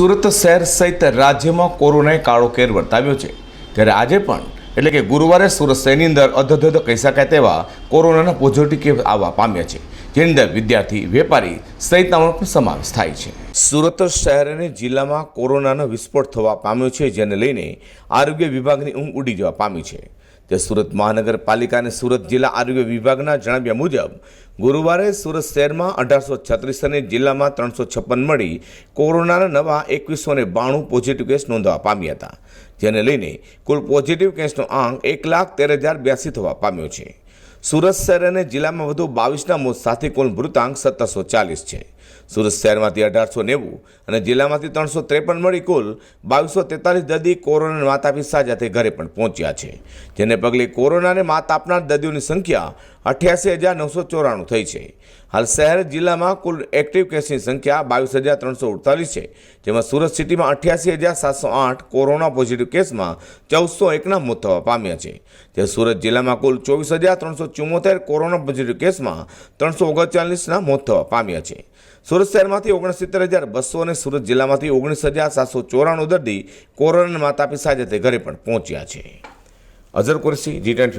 સુરત શહેર સહિત રાજ્યમાં કોરોનાએ કાળો કેર વર્તાવ્યો છે. ત્યારે આજે પણ, એટલે કે ગુરુવારે સુરત શહેરની અંદર અધધધ કહી શકાય તેવા કોરોનાના પોઝિટિવ કેસ આવવા પામ્યા છે, જેની અંદર વિદ્યાર્થી, વેપારી સહિતનાનો પણ સમાવેશ થાય છે. સુરત શહેર અને જિલ્લામાં કોરોનાનો વિસ્ફોટ થવા પામ્યો છે, જેને લઈને આરોગ્ય વિભાગની ઊંઘ ઉડી જવા પામી છે. તે સુરત મહાનગરપાલિકા અને સુરત જિલ્લા આરોગ્ય વિભાગના જણાવ્યા મુજબ, ગુરુવારે સુરત શહેરમાં અઢારસો છત્રીસ અને જિલ્લામાં ત્રણસો છપ્પન મળી કોરોનાના નવા એકવીસો ને બાણું પોઝિટિવ કેસ નોંધવા પામ્યા હતા, જેને લઈને કુલ પોઝિટિવ કેસનો આંક એક લાખ તેર હજાર બ્યાસી થવા પામ્યો છે. સુરત શહેર અને જિલ્લામાં વધુ બાવીસના મોત સાથે કુલ મૃતાંક સત્તરસો ચાલીસ છે. સુરત શહેરમાંથી અઢારસો નેવું અને જિલ્લામાંથી ત્રણસો ત્રેપન મળી કુલ બાવીસો તેતાલીસ દર્દી કોરોના માત આપી સાજા ઘરે પણ પહોંચ્યા છે, જેને પગલે કોરોનાને માત આપનાર દર્દીઓની સંખ્યા અઠ્યાસી હજાર નવસો ચોરાણું થઈ છે. હાલ શહેર જિલ્લામાં કુલ એક્ટિવ કેસની સંખ્યા બાવીસ હજાર ત્રણસો અડતાલીસ છે, જેમાં સુરત સિટીમાં અઠ્યાસી હજાર સાતસો આઠ કોરોના પોઝિટિવ કેસમાં ચૌદસો એકના મોત થવા પામ્યા છે. જે સુરત જિલ્લામાં કુલ ચોવીસ હજાર ત્રણસો ચુમ્મોતેર કોરોના પોઝિટિવ કેસમાં ત્રણસો ઓગણચાલીસના મોત થવા પામ્યા છે. સુરત શહેરમાંથી ઓગણસિત્તેર હજાર બસો અને સુરત જિલ્લામાંથી ઓગણીસ હજાર સાતસો ચોરાણું દર્દી કોરોનાના માતા પિતા થઈ ઘરે પણ પહોંચ્યા છે. અઝર કુરસી જી ટેન